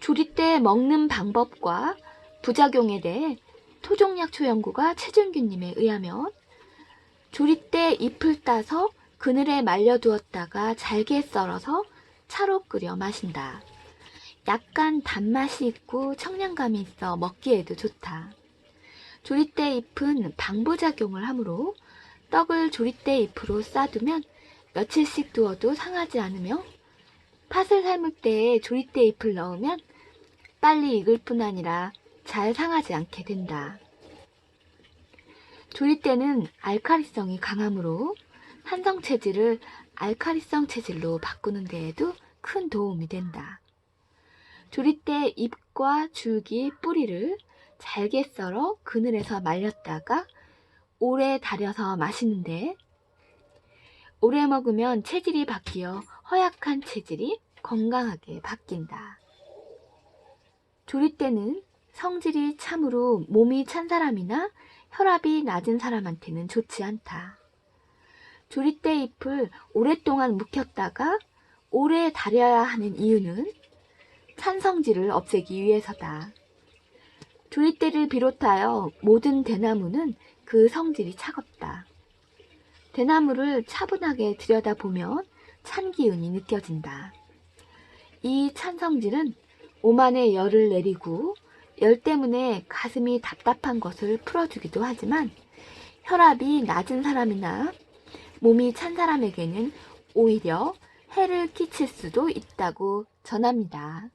조리 때 먹는 방법과 부작용에 대해 토종약초 연구가 최준규님에 의하면 조리 때 잎을 따서 그늘에 말려두었다가 잘게 썰어서 차로 끓여 마신다. 약간 단맛이 있고 청량감이 있어 먹기에도 좋다. 조리대 잎은 방부작용을 하므로 떡을 조리대 잎으로 싸두면 며칠씩 두어도 상하지 않으며 팥을 삶을 때 조리대 잎을 넣으면 빨리 익을 뿐 아니라 잘 상하지 않게 된다. 조리대는 알카리성이 강하므로 산성 체질을 알카리성 체질로 바꾸는 데에도 큰 도움이 된다. 조리대 잎과 줄기, 뿌리를 잘게 썰어 그늘에서 말렸다가 오래 달여서 마시는데 오래 먹으면 체질이 바뀌어 허약한 체질이 건강하게 바뀐다. 조리대는 성질이 참으로 몸이 찬 사람이나 혈압이 낮은 사람한테는 좋지 않다. 조리대 잎을 오랫동안 묵혔다가 오래 달여야 하는 이유는 찬성질을 없애기 위해서다. 조리대를 비롯하여 모든 대나무는 그 성질이 차갑다. 대나무를 차분하게 들여다보면 찬 기운이 느껴진다. 이 찬성질은 오만의 열을 내리고 열 때문에 가슴이 답답한 것을 풀어주기도 하지만 혈압이 낮은 사람이나 몸이 찬 사람에게는 오히려 해를 끼칠 수도 있다고 전합니다.